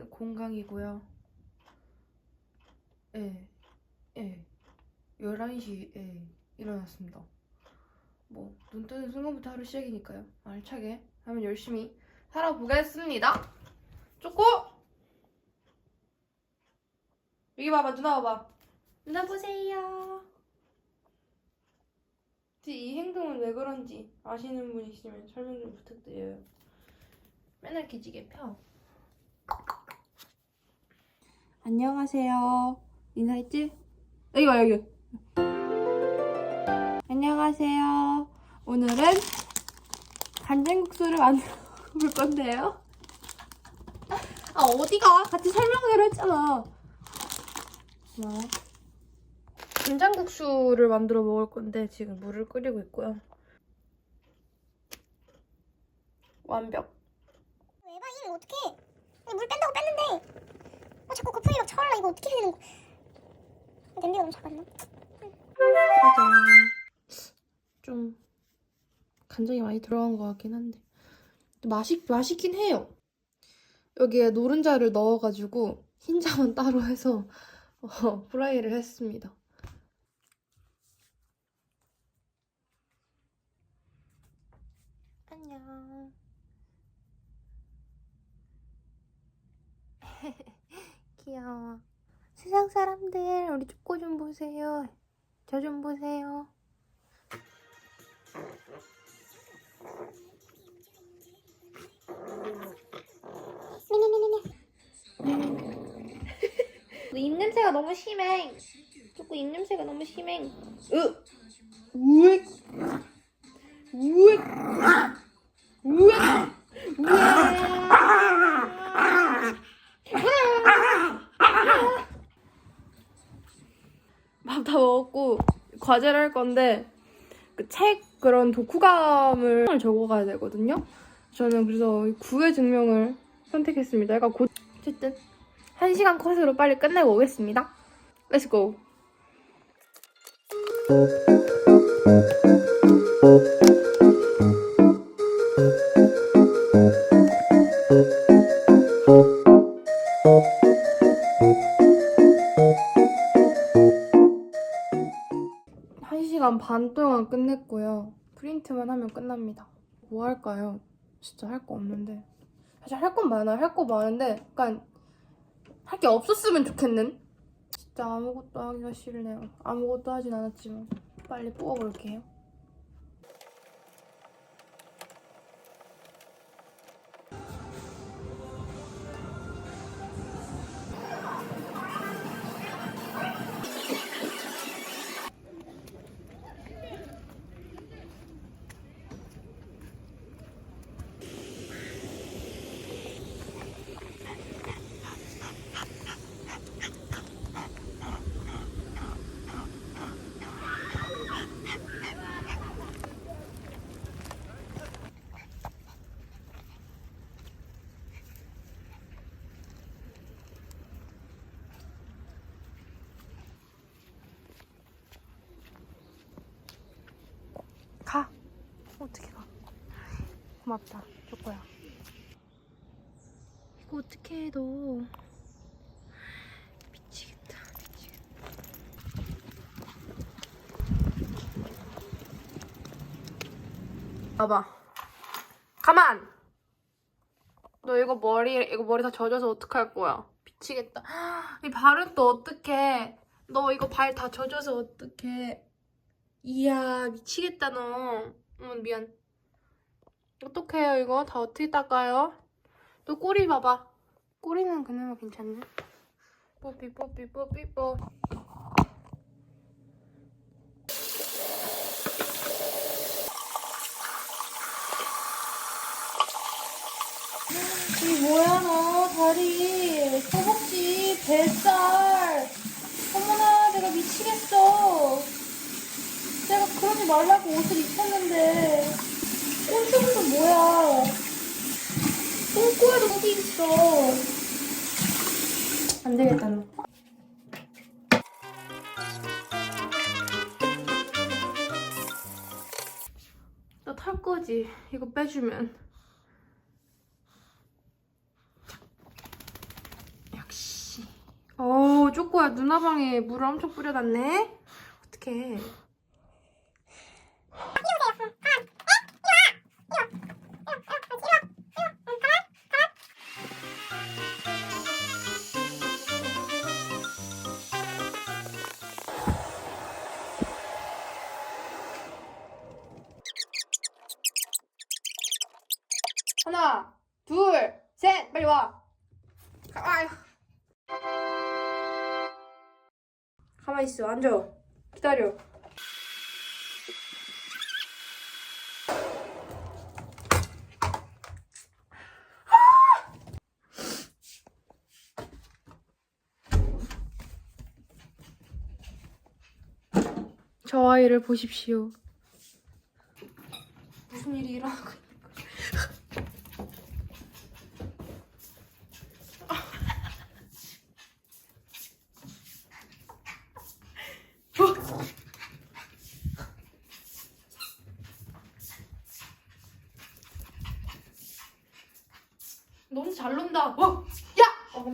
지금은 공강이고요. 예, 예. 11시에 일어났습니다. 뭐, 눈 뜨는 순간부터 하루 시작이니까요. 알차게 하면 열심히 살아보겠습니다. 쪼꼬! 여기 봐봐, 누나 봐봐. 누나 보세요. 이 행동은 왜 그런지 아시는 분 있으면 설명 좀 부탁드려요. 맨날 기지개 펴. 안녕하세요. 인사했지? 여기 와 여기. 안녕하세요. 오늘은 간장국수를 만들어 볼 건데요. 아 어디가? 같이 설명을 했잖아. 뭐? 간장국수를 만들어 먹을 건데 지금 물을 끓이고 있고요. 완벽. 에바 이거 어떡해 물 뺀다고 뺐는데 어, 자꾸 거품이 막 차올라 이거 어떻게 해야 되는 거야 냄비가 너무 작았나? 짜잔. 좀 간장이 많이 들어간 것 같긴 한데 또 맛있 맛있긴 해요. 여기에 노른자를 넣어가지고 흰자만 따로 해서 어, 프라이를 했습니다. 안녕. 귀여워. 세상 사람들 우리 축구 좀 보세요. 저 좀 보세요. 입냄새가 너무 심해. 조금 입냄새가 너무 심해. 으! 우익! 우익! 우익! 밥 다 먹었고 과제를 할 건데 그 책 그런 독후감을 적어가야 되거든요. 저는 그래서 구의 증명을 선택했습니다. 약간 곧 어쨌든 한 시간 컷으로 빨리 끝내고 오겠습니다. Let's go. 반 동안 끝냈고요. 프린트만 하면 끝납니다. 뭐 할까요? 진짜 할 거 없는데. 사실 할 건 많아요. 할 거 많은데 약간 할 게 없었으면 좋겠는? 진짜 아무것도 하기가 싫네요. 아무것도 하진 않았지만 빨리 뽑아볼게요. 어떻게 가? 고맙다. 조거야. 이거 어떻게 해, 너. 미치겠다. 미치겠다. 봐봐. 가만! 너 이거 머리, 이거 머리 다 젖어서 어떡할 거야? 미치겠다. 이 발은 또 어떡해. 너 이거 발 다 젖어서 어떡해. 이야 미치겠다 너. 어 미안. 어떡해요 이거 다 어떻게 닦아요? 또 꼬리 봐봐. 꼬리는 그나마 괜찮네. 뽀삐 뽀삐 뽀삐 뽀. 이 뭐야 너 다리 허벅지 뱃살 어머나 내가 미치겠어 내가 그러지 말라고 옷을 입혔는데 똥주문은 뭐야? 똥꼬에도 거기 있어. 안 되겠다 너. 나탈 거지? 이거 빼주면. 누나 방에 물을 엄청 뿌려놨네. 어떡해. 있어, 앉아. 기다려. 저 아이를 보십시오. 무슨 일이 일어나고 있는 너무 잘 논다. 어, 야!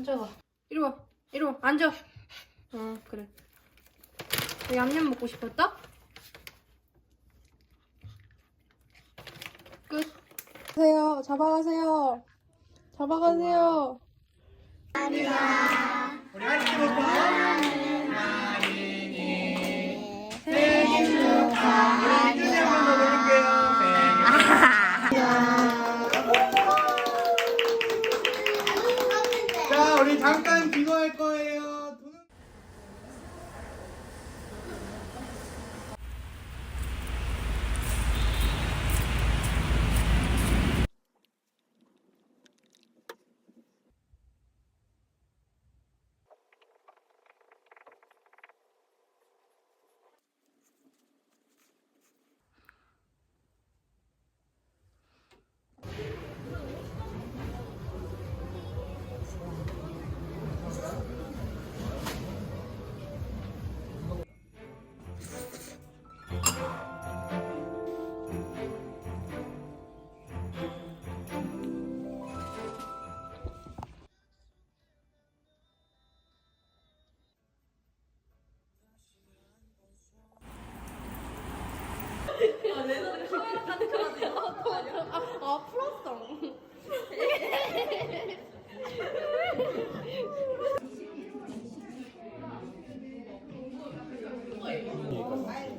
어, 깜짝아. 이리 와. 이리 와. 앉아. 어, 그래. 너 얌얌 먹고 싶었다? 끝. 가세요. 잡아가세요. 잡아가세요.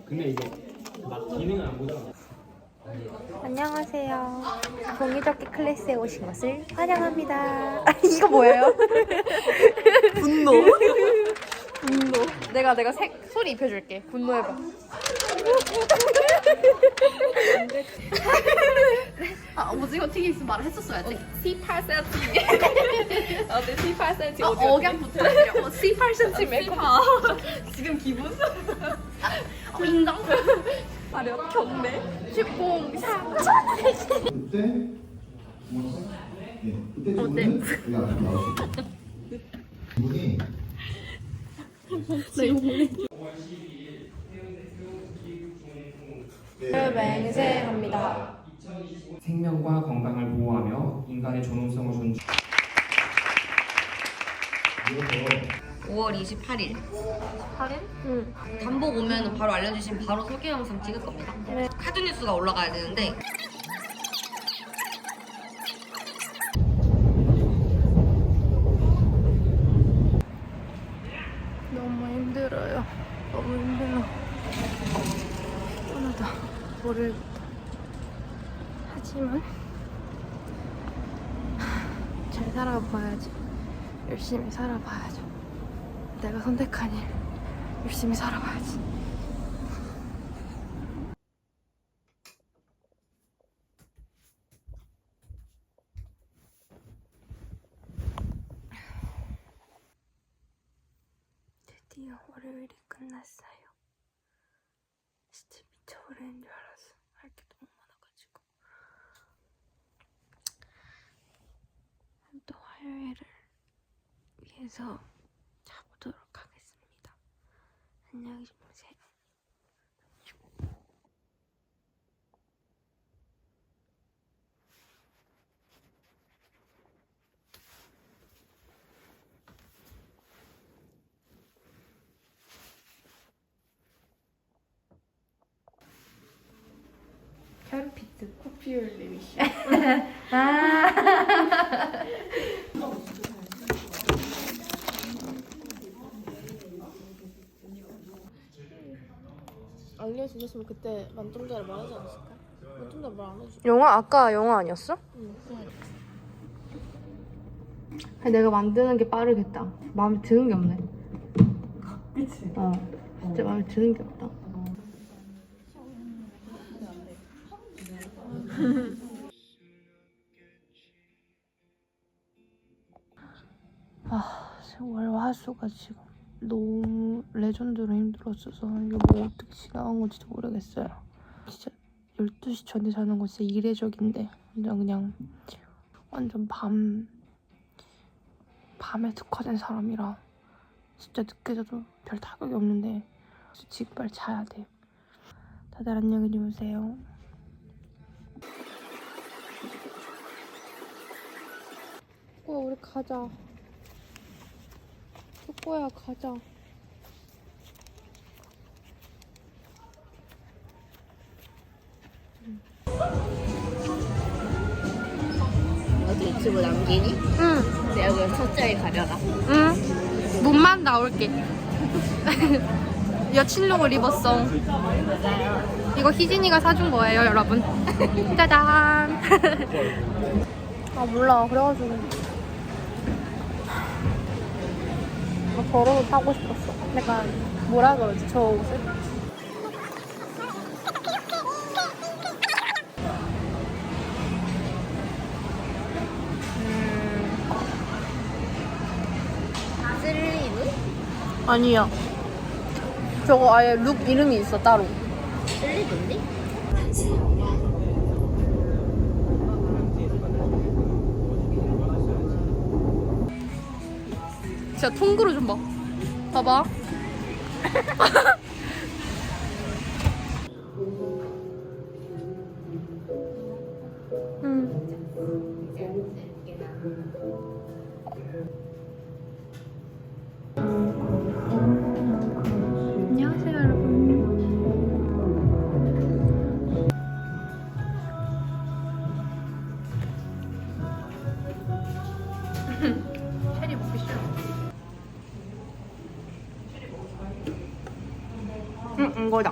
근데 이게 막 기능을 안 보잖아. 안녕하세요. 종이접기 클래스에 오신 것을 환영합니다. 이거 뭐예요? 분노. 분노. 내가 내가 색 소리 입혀줄게. 분노해봐. 아 오징어 튀김 있으면 말을 했었어야지. C8cm. 아, 네 C8cm. 아, 억양 붙어있죠. 어, C8cm 메이크업. 지금 기분? 어, 인정. 아려 경매. 슈봉샤. 그때 네, 그때 질문은 여기 앞으로 나오시고 이분이 맹세합니다. 생명과 건강을 보호하며 인간의 존엄성을 존중. 5월 28일 8일? 응. 단복 오면 바로 알려주시면 바로 소개 영상 찍을 겁니다 카드 뉴스가 올라가야 되는데 너무 힘들어요. 너무 힘들어. 하나다. 월요일부터. 하지만 잘 살아봐야지. 열심히 살아봐야죠. 내가 선택한 일 열심히 살아봐야지. 해외를 위해서 자보도록 하겠습니다. 안녕히 주무세요. 캐르피트 코피올 리미션 아 주셨으면 그때 만점자를 말하지 않았을까? 만점자 말안 해줘. 영화 아까 영화 아니었어? 아니, 내가 만드는 게 빠르겠다. 마음에 드는 게 없네. 그치? 어. 진짜 마음에 드는 게 없다. 아, 월 화수가 지금 너무 레전드로 힘들었어서 이게 뭐 어떻게 지나간 건지 모르겠어요. 진짜 12시 전에 자는 거 진짜 이례적인데 완전 그냥 완전 밤 밤에 특화된 사람이라 진짜 늦게 자도 별 타격이 없는데 지금 빨리 자야 돼. 다들 안녕히 주무세요. 꼬야 우리 가자 꼬야 가자 어디 유튜브 남기니? 응 내 얼굴 첫째에 가려라. 응. 몸만 나올게. 여친룩을 입었어. 이거 희진이가 사준 거예요, 여러분. 짜잔. 아 몰라. 그래가지고 옷 사고 싶었어. 약간 뭐라 그러지? 저 옷을? 슬리브? 아니야. 저거 아예 룩 이름이 있어 따로. 슬리브인데? 진짜 통그로 좀 봐. 봐봐. 응, 이거다.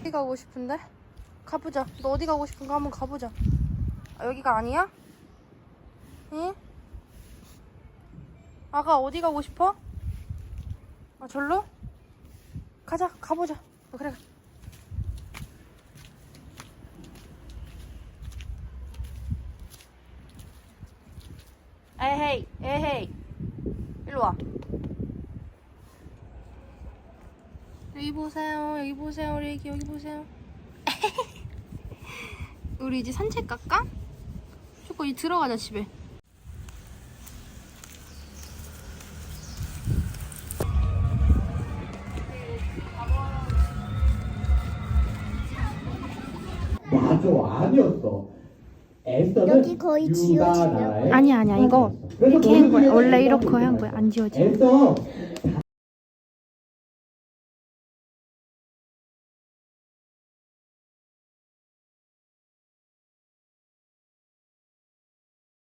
어디 가고 싶은데? 가보자. 너 어디 가고 싶은가 한번 가보자. 아, 여기가 아니야? 응? 아가 어디 가고 싶어? 아 절로? 가자. 가보자. 어, 그래. 에헤이, 에헤이. 일로 와. 여기 보세요. 여기 보세요. 우리 애기 여기 보세요. 우리 이제 산책 갈까? 조금 이 들어가자 집에. 맞아 아니었어. 에스더는 여기 거의 지워지려고. 나라의 아니야 아니야 이거 이렇게 한 거야. 원래 이렇게 한 거야. 안. 에스더